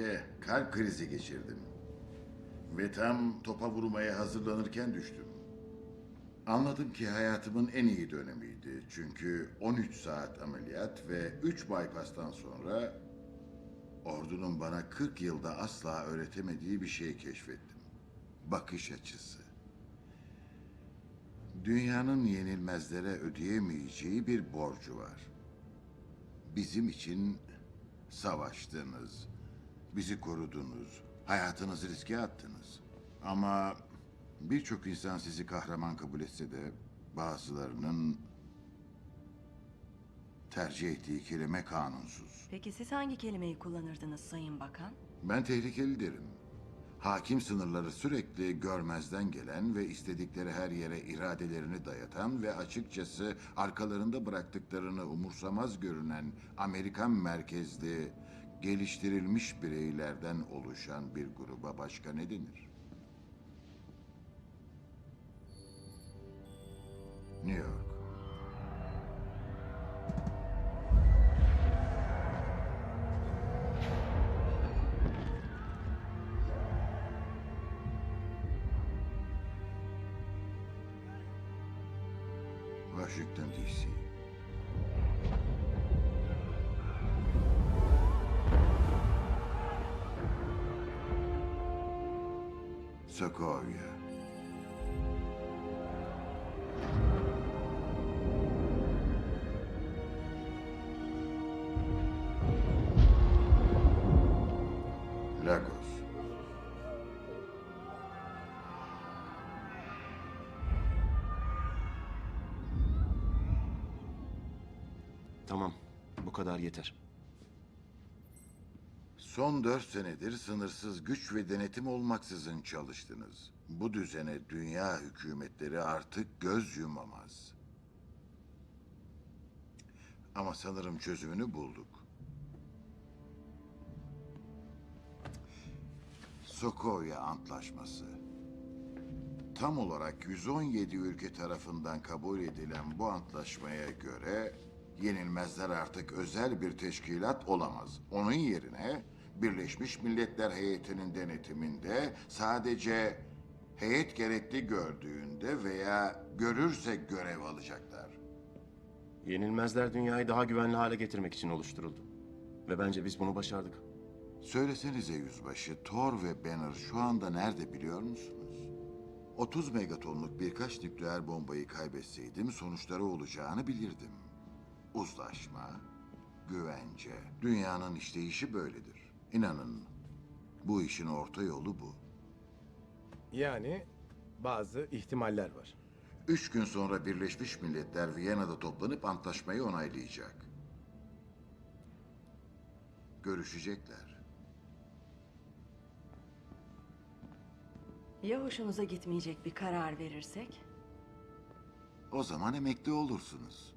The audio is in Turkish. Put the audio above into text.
Eh, kalp krizi geçirdim. Ve tam topa vurmaya hazırlanırken düştüm. Anladım ki hayatımın en iyi dönemiydi. Çünkü 13 saat ameliyat ve 3 bypass'tan sonra ordunun bana 40 yılda asla öğretemediği bir şey keşfettim. Bakış açısı. Dünyanın yenilmezlere ödeyemeyeceği bir borcu var. Bizim için savaştınız, bizi korudunuz, hayatınızı riske attınız. Ama birçok insan sizi kahraman kabul etse de bazılarının tercih ettiği kelime kanunsuz. Peki siz hangi kelimeyi kullanırdınız Sayın Bakan? Ben tehlikeli derim. Hakim sınırları sürekli görmezden gelen ve istedikleri her yere iradelerini dayatan ve açıkçası arkalarında bıraktıklarını umursamaz görünen Amerikan merkezli geliştirilmiş bireylerden oluşan bir gruba başka ne denir? New York. Washington DC. Sokovia. Lagos. Tamam, bu kadar yeter. Son dört senedir sınırsız güç ve denetim olmaksızın çalıştınız. Bu düzene dünya hükümetleri artık göz yumamaz. Ama sanırım çözümünü bulduk. Sokovia Antlaşması. Tam olarak 117 ülke tarafından kabul edilen bu antlaşmaya göre yenilmezler artık özel bir teşkilat olamaz. Onun yerine Birleşmiş Milletler heyetinin denetiminde sadece heyet gerekli gördüğünde veya görürse görev alacaklar. Yenilmezler dünyayı daha güvenli hale getirmek için oluşturuldu. Ve bence biz bunu başardık. Söylesenize yüzbaşı, Thor ve Banner şu anda nerede biliyor musunuz? 30 megatonluk birkaç nükleer bombayı kaybetseydim sonuçları olacağını bilirdim. Uzlaşma, güvence, dünyanın işleyişi böyledir. İnanın, bu işin orta yolu bu. Yani bazı ihtimaller var. Üç gün sonra Birleşmiş Milletler Viyana'da toplanıp antlaşmayı onaylayacak. Görüşecekler. Ya hoşunuza gitmeyecek bir karar verirsek? O zaman emekli olursunuz.